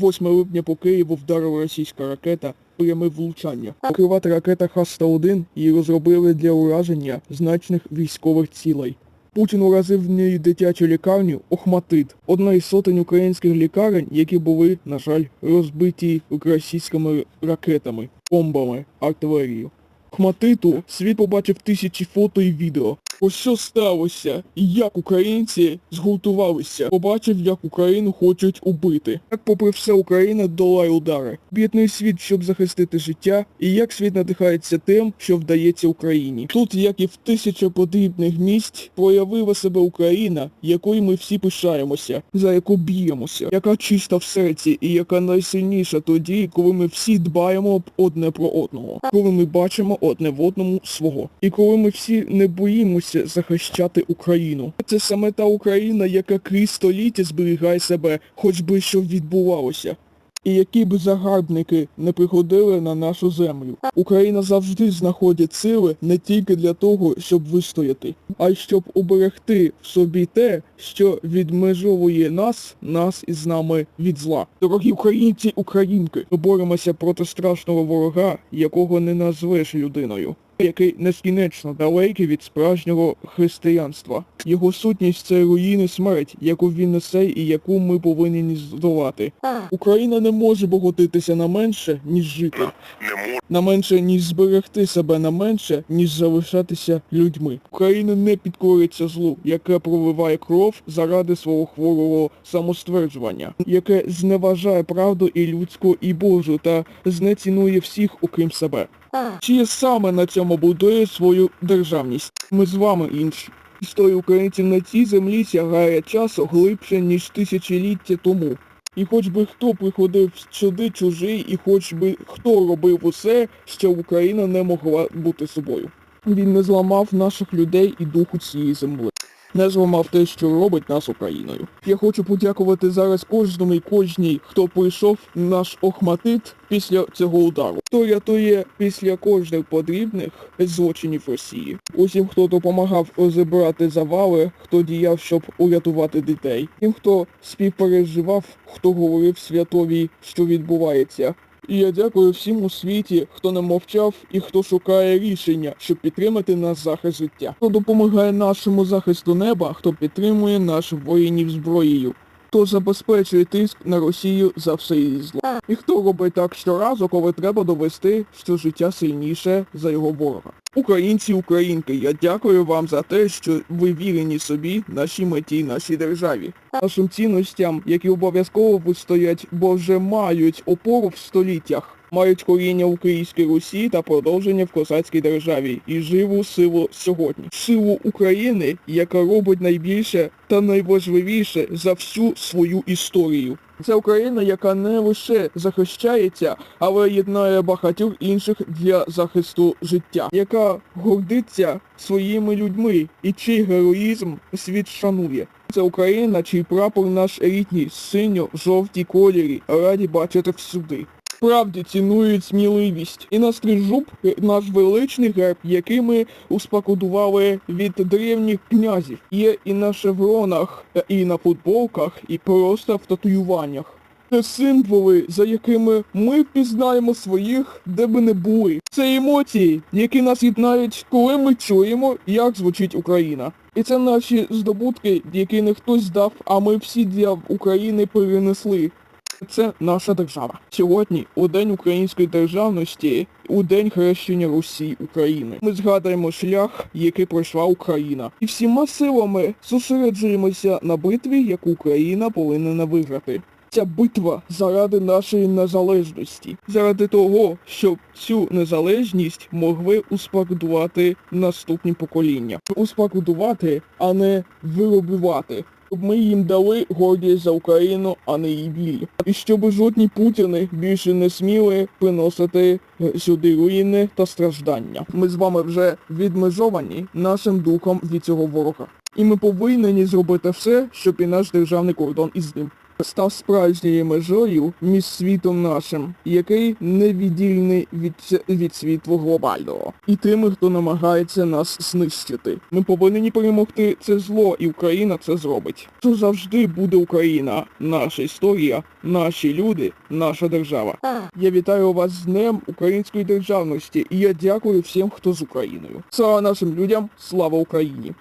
8 липня по Києву вдарила російська ракета пряме влучання. Покривати ракета Х-101 її розробили для ураження значних військових цілей. Путін уразив в ній дитячу лікарню Охматит, одна із сотень українських лікарень, які були, на жаль, розбиті російськими ракетами, бомбами, артилерією. Хматиту світ побачив тисячі фото і відео. Що сталося, і як українці згуртувалися, побачив, як Україну хочуть убити. Як попри все Україна долає удари. Бідний світ, щоб захистити життя, і як світ надихається тим, що вдається Україні. Тут, як і в тисяча подібних місць, проявила себе Україна, якою ми всі пишаємося, за яку б'ємося, яка чиста в серці і яка найсильніша тоді, коли ми всі дбаємо одне про одного, коли ми бачимо одне в одному свого, і коли ми всі не боїмося захищати Україну. Це саме та Україна, яка крізь століття зберігає себе, хоч би що відбувалося. І які б загарбники не приходили на нашу землю, Україна завжди знаходить сили не тільки для того, щоб вистояти, а й щоб уберегти в собі те, що відмежовує нас, нас із нами від зла. Дорогі українці, українки, ми боремося проти страшного ворога, якого не назвеш людиною який нескінечно далекий від справжнього християнства. Його сутність це руїни смерть, яку він несе і яку ми повинні здолати. Україна не може погодитися на менше, ніж жити. На менше, ніж зберегти себе на менше, ніж залишатися людьми. Україна не підкориться злу, яке проливає кров заради свого хворого самостверджування, яке зневажає правду і людську, і Божу, та знецінує всіх, окрім себе. Чи саме на цьому будує свою державність? Ми з вами інші. Історія українців на цій землі сягає часу глибше, ніж тисячоліття тому. І хоч би хто приходив сюди чужий, і хоч би хто робив усе, що Україна не могла бути собою. Він не зламав наших людей і духу цієї землі. Не зламав те, що робить нас Україною. Я хочу подякувати зараз кожному і кожній, хто прийшов наш Охматит після цього удару. Хто рятує після кожних подрібних злочинів Росії. Усім, хто допомагав розібрати завали, хто діяв, щоб урятувати дітей. Тим, хто співпереживав, хто говорив святові, що відбувається. І я дякую всім у світі, хто не мовчав і хто шукає рішення, щоб підтримати наш захист життя. Хто допомагає нашому захисту неба, хто підтримує наших воїнів зброєю. Хто забезпечує тиск на Росію за все її зло. І хто робить так щоразу, коли треба довести, що життя сильніше за його ворога. Українці, українки, я дякую вам за те, що ви вірені собі, нашій меті, нашій державі, нашим цінностям, які обов'язково вистоять, бо вже мають опору в століттях. Мають коріння у Київській Русі та продовження в козацькій державі і живу силу сьогодні. Силу України, яка робить найбільше та найважливіше за всю свою історію. Це Україна, яка не лише захищається, але єднає багатьох інших для захисту життя, яка гордиться своїми людьми і чий героїзм світ шанує. Це Україна, чий прапор наш рідний, синьо-жовтій кольорі, раді бачити всюди. Справді цінують сміливість. І на стрижуб наш величний герб, який ми успокодували від древніх князів. Є і на шевронах, і на футболках, і просто в татуюваннях. Це символи, за якими ми впізнаємо своїх, де би не були. Це емоції, які нас єднають, коли ми чуємо, як звучить Україна. І це наші здобутки, які не хтось здав, а ми всі для України перенесли. Це наша держава. Сьогодні, у День української державності, у День хрещення Русі України. Ми згадаємо шлях, який пройшла Україна. І всіма силами зосереджуємося на битві, яку Україна повинна виграти. Ця битва заради нашої незалежності, заради того, щоб цю незалежність могли успокоювати наступні покоління. Успокоювати, а не виробувати. Щоб ми їм дали гордість за Україну, а не її біль. І щоб жодні путіни більше не сміли приносити е, сюди руїни та страждання. Ми з вами вже відмежовані нашим духом від цього ворога. І ми повинні зробити все, щоб і наш державний кордон із ним. Став справжньою межою між світом нашим, який невіддільний від, від світу глобального, і тими, хто намагається нас знищити. Ми повинні перемогти це зло, і Україна це зробить. Що завжди буде Україна, наша історія, наші люди, наша держава. Я вітаю вас з Днем Української державності, і я дякую всім, хто з Україною. Слава нашим людям, слава Україні!